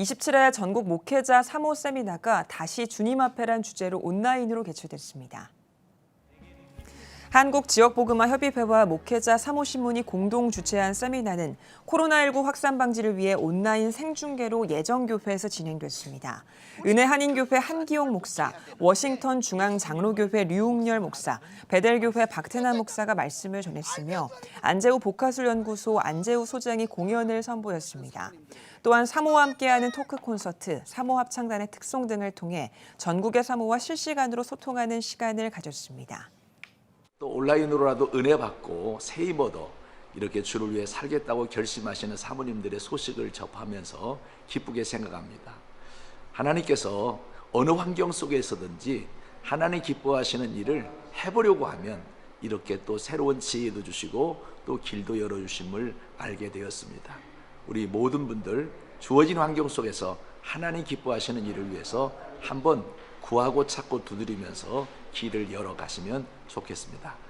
27회 전국 목회자 3호 세미나가 다시 주님 앞에란 주제로 온라인으로 개최됐습니다. 한국지역복음화 협의회와 목회자 3호 신문이 공동 주최한 세미나는 코로나19 확산 방지를 위해 온라인 생중계로 예정교회에서 진행됐습니다. 은혜 한인교회 한기용 목사, 워싱턴 중앙장로교회 류웅열 목사, 베델교회 박태남 목사가 말씀을 전했으며 안재우 복화술연구소 안재우 소장이 공연을 선보였습니다. 또한 사모와 함께하는 토크 콘서트, 사모 합창단의 특송 등을 통해 전국의 사모와 실시간으로 소통하는 시간을 가졌습니다. 또 온라인으로라도 은혜 받고 새힘 얻어 이렇게 주를 위해 살겠다고 결심하시는 사모님들의 소식을 접하면서 기쁘게 생각합니다. 하나님께서 어느 환경 속에서든지 하나님 기뻐하시는 일을 해보려고 하면 이렇게 또 새로운 지혜도 주시고 또 길도 열어주심을 알게 되었습니다. 우리 모든 분들 주어진 환경 속에서 하나님 기뻐하시는 일을 위해서 한번 구하고 찾고 두드리면서 길을 열어 가시면 좋겠습니다.